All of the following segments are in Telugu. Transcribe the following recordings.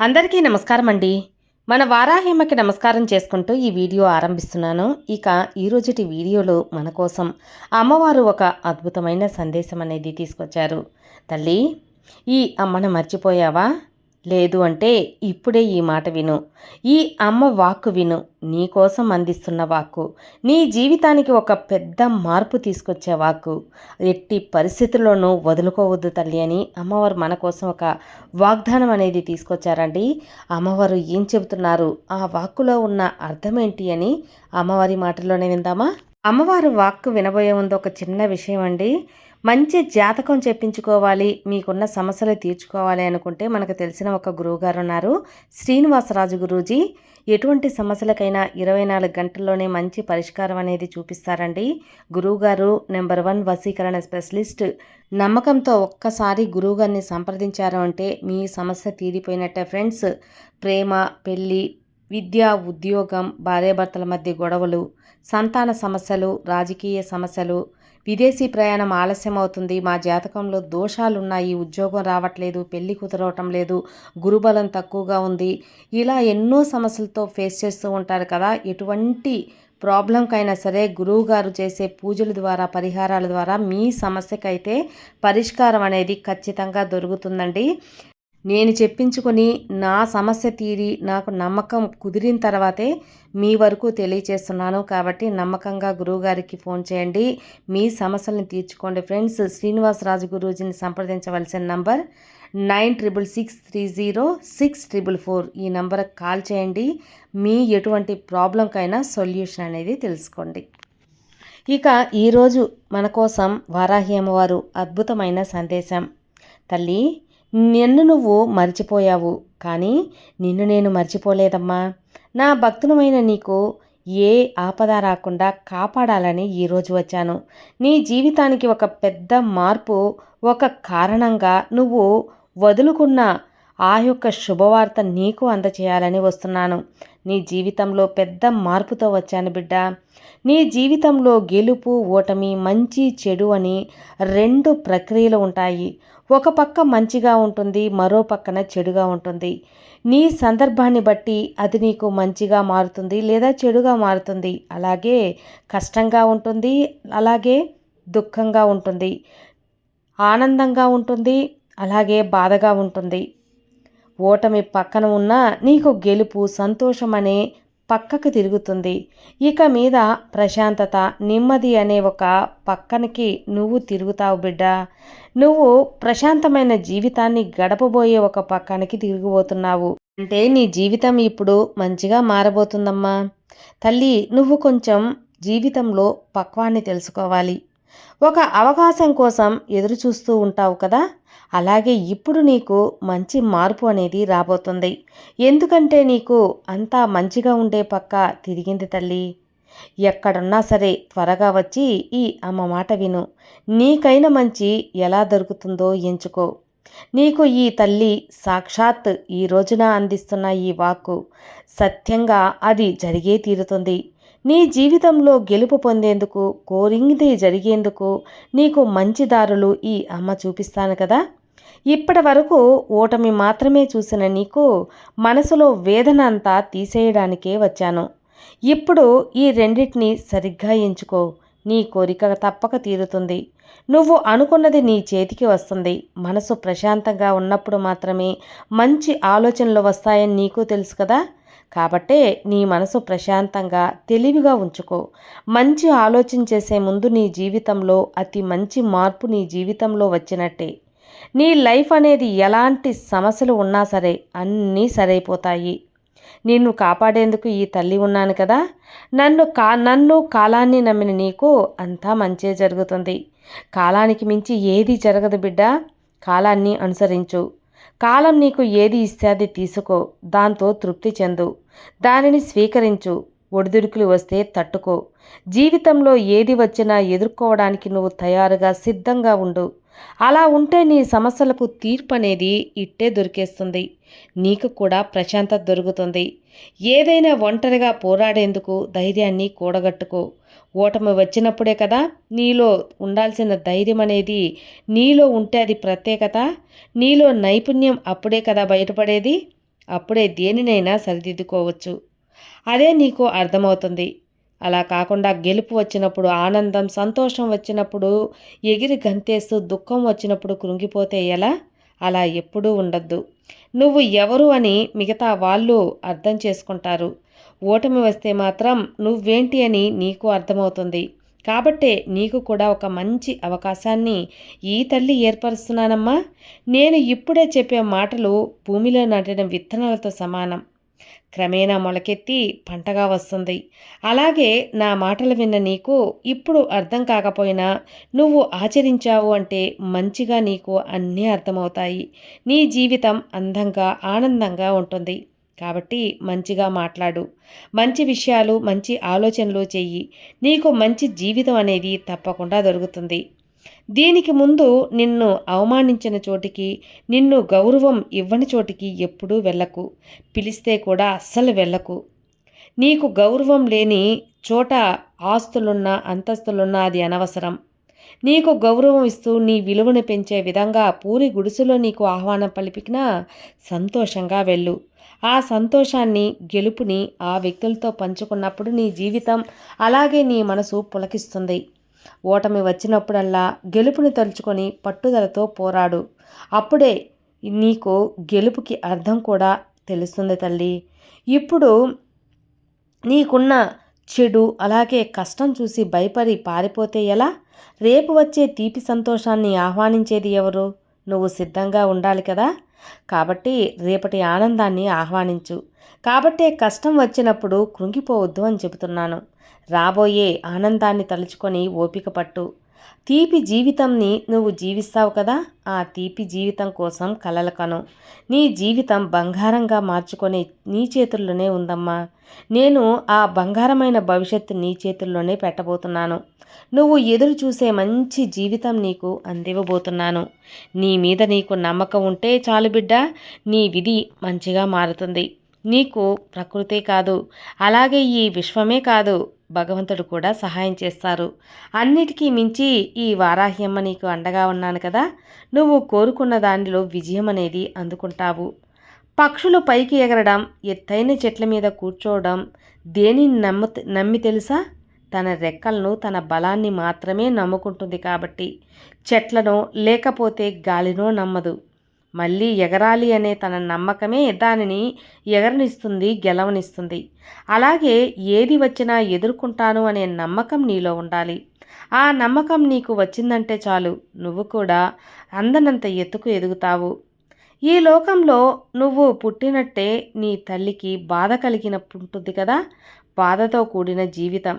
అందరికీ నమస్కారం అండి మన వారాహిమకి నమస్కారం చేసుకుంటూ ఈ వీడియో ఆరంభిస్తున్నాను. ఇక ఈరోజుటి వీడియోలో మన కోసం అమ్మవారు ఒక అద్భుతమైన సందేశం అనేది తీసుకొచ్చారు. తల్లి ఈ అమ్మను మర్చిపోయావా? లేదు అంటే ఇప్పుడే ఈ మాట విను. ఈ అమ్మ వాక్కు విను. నీకోసం అందిస్తున్న వాక్కు. నీ జీవితానికి ఒక పెద్ద మార్పు తీసుకొచ్చే వాక్కు. ఎట్టి పరిస్థితుల్లోనూ వదులుకోవద్దు తల్లి అని అమ్మవారు మన కోసం ఒక వాగ్దానం అనేది తీసుకొచ్చారండి. అమ్మవారు ఏం చెబుతున్నారు? ఆ వాక్కులో ఉన్న అర్థం ఏంటి అని అమ్మవారి మాటల్లోనే విందామా? అమ్మవారు వాక్కు వినబోయే ముందు ఒక చిన్న విషయం అండి మంచి జాతకం చెప్పించుకోవాలి మీకున్న సమస్యలు తీర్చుకోవాలి అనుకుంటే మనకు తెలిసిన ఒక గురువుగారు ఉన్నారు. శ్రీనివాసరాజు గురూజీ ఎటువంటి సమస్యలకైనా ఇరవై నాలుగు గంటల్లోనే మంచి పరిష్కారం అనేది చూపిస్తారండి. గురువుగారు నెంబర్ వన్ వసీకరణ స్పెషలిస్ట్. నమ్మకంతో ఒక్కసారి గురువుగారిని సంప్రదించారు అంటే మీ సమస్య తీరిపోయినట్టే ఫ్రెండ్స్. ప్రేమ పెళ్ళి విద్య ఉద్యోగం భార్యాభర్తల మధ్య గొడవలు సంతాన సమస్యలు రాజకీయ సమస్యలు విదేశీ ప్రయాణం ఆలస్యం అవుతుంది మా జాతకంలో దోషాలున్నాయి. ఉద్యోగం రావట్లేదు. పెళ్ళి కుదరవటం లేదు. గురుబలం తక్కువగా ఉంది. ఇలా ఎన్నో సమస్యలతో ఫేస్ చేస్తూ ఉంటారు కదా. ఎటువంటి ప్రాబ్లంకైనా సరే గురువు గారు చేసే పూజల ద్వారా పరిహారాల ద్వారా మీ సమస్యకైతే పరిష్కారం అనేది ఖచ్చితంగా దొరుకుతుందండి. నేను చెప్పించుకొని నా సమస్య తీరి నాకు నమ్మకం కుదిరిన తర్వాతే మీ వరకు తెలియచేస్తున్నాను. కాబట్టి నమ్మకంగా గురువుగారికి ఫోన్ చేయండి. మీ సమస్యలను తీర్చుకోండి ఫ్రెండ్స్. శ్రీనివాసరాజు గురూజీని సంప్రదించవలసిన number nine triple six three zero six triple four. ఈ నంబర్కి కాల్ చేయండి. మీ ఎటువంటి ప్రాబ్లంకైనా సొల్యూషన్ అనేది తెలుసుకోండి. ఇక ఈరోజు మన కోసం వారాహి అమ్మవారు అద్భుతమైన సందేశం. తల్లి నిన్ను నువ్వు మర్చిపోయావు కానీ నిన్ను నేను మర్చిపోలేదమ్మా. నా భక్తులమైన నీకు ఏ ఆపద రాకుండా కాపాడాలని ఈరోజు వచ్చాను. నీ జీవితానికి ఒక పెద్ద మార్పు ఒక కారణంగా నువ్వు వదులుకున్న ఆ యొక్క శుభవార్త నీకు అందచేయాలని వస్తున్నాను. నీ జీవితంలో పెద్ద మార్పుతో వచ్చాను బిడ్డ. నీ జీవితంలో గెలుపు ఓటమి మంచి చెడు అని రెండు ప్రక్రియలు ఉంటాయి. ఒక పక్క మంచిగా ఉంటుంది మరో పక్కన చెడుగా ఉంటుంది. నీ సందర్భాన్ని బట్టి అది నీకు మంచిగా మారుతుంది లేదా చెడుగా మారుతుంది. అలాగే కష్టంగా ఉంటుంది అలాగే దుఃఖంగా ఉంటుంది. ఆనందంగా ఉంటుంది అలాగే బాధగా ఉంటుంది. ఓటమి పక్కన ఉన్న నీకు గెలుపు సంతోషం అనే పక్కకు తిరుగుతుంది. ఇక మీద ప్రశాంతత నెమ్మది అనే ఒక పక్కనకి నువ్వు తిరుగుతావు బిడ్డ. నువ్వు ప్రశాంతమైన జీవితాన్ని గడపబోయే ఒక పక్కనకి తిరిగిపోతున్నావు. అంటే నీ జీవితం ఇప్పుడు మంచిగా మారబోతుందమ్మా. తల్లి నువ్వు కొంచెం జీవితంలో పక్వాన్ని తెలుసుకోవాలి. ఒక అవకాశం కోసం ఎదురు చూస్తూ ఉంటావు కదా? అలాగే ఇప్పుడు నీకు మంచి మార్పు అనేది రాబోతుంది. ఎందుకంటే నీకు అంతా మంచిగా ఉండే పక్క తిరిగింది తల్లి. ఎక్కడున్నా సరే త్వరగా వచ్చి ఈ అమ్మ మాట విను. నీకైన మంచి ఎలా దొరుకుతుందో ఎంచుకో. నీకు ఈ తల్లి సాక్షాత్ ఈ రోజున అందిస్తున్న ఈ వాక్కు సత్యంగా అది జరిగే తీరుతుంది. నీ జీవితంలో గెలుపు పొందేందుకు కోరింది జరిగేందుకు నీకు మంచి దారులు ఈ అమ్మ చూపిస్తాను కదా? ఇప్పటి వరకు ఓటమి మాత్రమే చూసిన నీకు మనసులో వేదన అంతా తీసేయడానికే వచ్చాను. ఇప్పుడు ఈ రెండింటిని సరిగ్గా ఎంచుకో. నీ కోరిక తప్పక తీరుతుంది. నువ్వు అనుకున్నది నీ చేతికి వస్తుంది. మనసు ప్రశాంతంగా ఉన్నప్పుడు మాత్రమే మంచి ఆలోచనలు వస్తాయని నీకు తెలుసు కదా? కాబట్టే నీ మనసు ప్రశాంతంగా తెలివిగా ఉంచుకో. మంచి ఆలోచన చేసే ముందు నీ జీవితంలో అతి మంచి మార్పు నీ జీవితంలో వచ్చినట్టే. నీ లైఫ్ అనేది ఎలాంటి సమస్యలు ఉన్నా సరే అన్నీ సరైపోతాయి. నిన్ను కాపాడేందుకు ఈ తల్లి ఉన్నాను కదా. నన్ను కా నన్ను కాలాన్ని నమ్మిన నీకు అంతా మంచే జరుగుతుంది. కాలానికి మించి ఏది జరగదు బిడ్డ. కాలాన్ని అనుసరించు. కాలం నీకు ఏది ఇస్తే అది తీసుకో దాంతో తృప్తి చెందు. దానిని స్వీకరించు ఒడిదుడుకులు వస్తే తట్టుకో. జీవితంలో ఏది వచ్చినా ఎదుర్కోవడానికి నువ్వు తయారుగా సిద్ధంగా ఉండు. అలా ఉంటే నీ సమస్యలకు తీర్పు అనేది ఇట్టే దొరికేస్తుంది. నీకు కూడా ప్రశాంతత దొరుకుతుంది. ఏదైనా ఒంటరిగా పోరాడేందుకు ధైర్యాన్ని కూడగట్టుకో. ఓటమి వచ్చినప్పుడే కదా నీలో ఉండాల్సిన ధైర్యం అనేది నీలో ఉంటే అది ప్రత్యేకత నీలో నైపుణ్యం అప్పుడే కదా బయటపడేది అప్పుడే దేనినైనా సరిదిద్దుకోవచ్చు. అదే నీకు అర్థమవుతుంది. అలా కాకుండా గెలుపు వచ్చినప్పుడు ఆనందం సంతోషం వచ్చినప్పుడు ఎగిరి గంతేస్తూ దుఃఖం వచ్చినప్పుడు కృంగిపోతే ఎలా? అలా ఎప్పుడూ ఉండద్దు. నువ్వు ఎవరు అని మిగతా వాళ్ళు అర్థం చేసుకుంటారు. ఓటమి వస్తే మాత్రం నువ్వేంటి అని నీకు అర్థమవుతుంది. కాబట్టే నీకు కూడా ఒక మంచి అవకాశాన్ని ఈ తల్లి ఏర్పరుస్తున్నానమ్మా. నేను ఇప్పుడే చెప్పే మాటలు భూమిలో నాటిన విత్తనాలతో సమానం. క్రమేణా మొలకెత్తి పంటగా వస్తుంది. అలాగే నా మాటలు విన్న నీకు ఇప్పుడు అర్థం కాకపోయినా నువ్వు ఆచరించావు అంటే మంచిగా నీకు అన్నీ అర్థమవుతాయి. నీ జీవితం అందంగా ఆనందంగా ఉంటుంది. కాబట్టి మంచిగా మాట్లాడు. మంచి విషయాలు మంచి ఆలోచనలు చెయ్యి. నీకు మంచి జీవితం అనేది తప్పకుండా దొరుకుతుంది. దీనికి ముందు నిన్ను అవమానించిన చోటికి నిన్ను గౌరవం ఇవ్వని చోటికి ఎప్పుడూ వెళ్ళకు. పిలిస్తే కూడా అస్సలు వెళ్ళకు. నీకు గౌరవం లేని చోట ఆస్తులున్నా అంతస్తులున్నా అది అనవసరం. నీకు గౌరవం ఇస్తూ నీ విలువను పెంచే విధంగా పూరి గుడిసెలో నీకు ఆహ్వానం పలిపికినా సంతోషంగా వెళ్ళు. ఆ సంతోషాన్ని గెలుపుని ఆ వ్యక్తులతో పంచుకున్నప్పుడు నీ జీవితం అలాగే నీ మనసు పులకిస్తుంది. ఓటమి వచ్చినప్పుడల్లా గెలుపుని తలుచుకొని పట్టుదలతో పోరాడు. అప్పుడే నీకు గెలుపుకి అర్థం కూడా తెలుస్తుంది తల్లి. ఇప్పుడు నీకున్న చెడు అలాగే కష్టం చూసి భయపడి పారిపోతే ఎలా? రేపు వచ్చే తీపి సంతోషాన్ని ఆహ్వానించేది ఎవరు? నువ్వు సిద్ధంగా ఉండాలి కదా? కాబట్టి రేపటి ఆనందాన్ని ఆహ్వానించు. కాబట్టే కష్టం వచ్చినప్పుడు కృంగిపోవద్దు అని చెబుతున్నాను. రాబోయే ఆనందాన్ని తలుచుకొని ఓపిక పట్టు. తీపి జీవితంని నువ్వు జీవిస్తావు కదా ఆ తీపి జీవితం కోసం కలలకను. నీ జీవితం బంగారంగా మార్చుకునే నీ చేతుల్లోనే ఉందమ్మా. నేను ఆ బంగారమైన భవిష్యత్తు నీ చేతుల్లోనే పెట్టబోతున్నాను. నువ్వు ఎదురు చూసే మంచి జీవితం నీకు అందివ్వబోతున్నాను. నీ మీద నీకు నమ్మకం ఉంటే చాలు బిడ్డ నీ విధి మంచిగా మారుతుంది. నీకు ప్రకృతే కాదు అలాగే ఈ విశ్వమే కాదు భగవంతుడు కూడా సహాయం చేస్తారు. అన్నిటికీ మించి ఈ వారాహ్యమ్మ నీకు అండగా ఉన్నాను కదా. నువ్వు కోరుకున్న దానిలో విజయం అనేది అందుకుంటావు. పక్షులు పైకి ఎగరడం ఎత్తైన చెట్ల మీద కూర్చోవడం దేనిని నమ్మ నమ్మి తెలుసా? తన రెక్కలను తన బలాన్ని మాత్రమే నమ్ముకుంటుంది కాబట్టి. చెట్లను లేకపోతే గాలినో నమ్మదు. మళ్ళీ ఎగరాలి అనే తన నమ్మకమే దానిని ఎగరనిస్తుంది గెలవనిస్తుంది. అలాగే ఏది వచ్చినా ఎదుర్కొంటాను అనే నమ్మకం నీలో ఉండాలి. ఆ నమ్మకం నీకు వచ్చిందంటే చాలు నువ్వు కూడా అందనంత ఎత్తుకు ఎదుగుతావు. ఈ లోకంలో నువ్వు పుట్టినట్టే నీ తల్లికి బాధ కలిగినప్పుడు కదా బాధతో కూడిన జీవితం.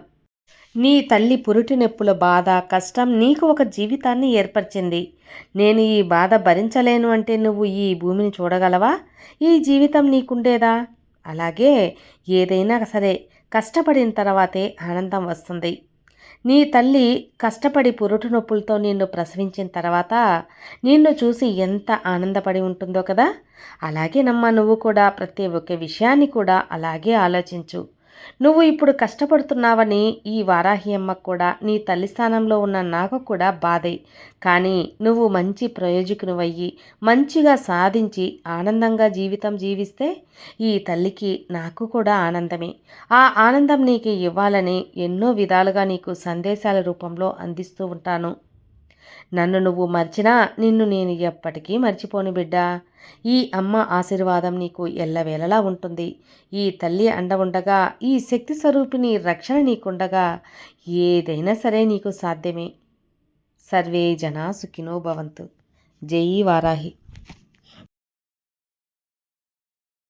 నీ తల్లి పురిటి నొప్పుల బాధ కష్టం నీకు ఒక జీవితాన్ని ఏర్పరిచింది. నేను ఈ బాధ భరించలేను అంటే నువ్వు ఈ భూమిని చూడగలవా? ఈ జీవితం నీకుండేదా? అలాగే ఏదైనా సరే కష్టపడిన తర్వాతే ఆనందం వస్తుంది. నీ తల్లి కష్టపడి పురుటు నొప్పులతో నిన్ను ప్రసవించిన తర్వాత నిన్ను చూసి ఎంత ఆనందపడి ఉంటుందో కదా? అలాగే నమ్మ నువ్వు కూడా ప్రతి ఒక్క విషయాన్ని కూడా అలాగే ఆలోచించు. నువ్వు ఇప్పుడు కష్టపడుతున్నావని ఈ వారాహి అమ్మ కూడా నీ తల్లి స్థానంలో ఉన్న నాకు కూడా బాధే. కానీ నువ్వు మంచి ప్రయోజకునివయ్యి మంచిగా సాధించి ఆనందంగా జీవితం జీవిస్తే ఈ తల్లికి నాకు కూడా ఆనందమే. ఆ ఆనందం నీకు ఇవ్వాలని ఎన్నో విధాలుగా నీకు సందేశాల రూపంలో అందిస్తూ ఉంటాను. నన్ను నువ్వు మర్చినా నిన్ను నేను ఎప్పటికీ మర్చిపోను బిడ్డా. ఈ అమ్మ ఆశీర్వాదం నీకు ఎల్లవేళలా ఉంటుంది. ఈ తల్లి అండ ఉండగా ఈ శక్తి స్వరూపిణి రక్షణ నీకుండగా ఏదైనా సరే నీకు సాధ్యమే. సర్వే జనా సుఖినో భవంతు. జై వారాహి.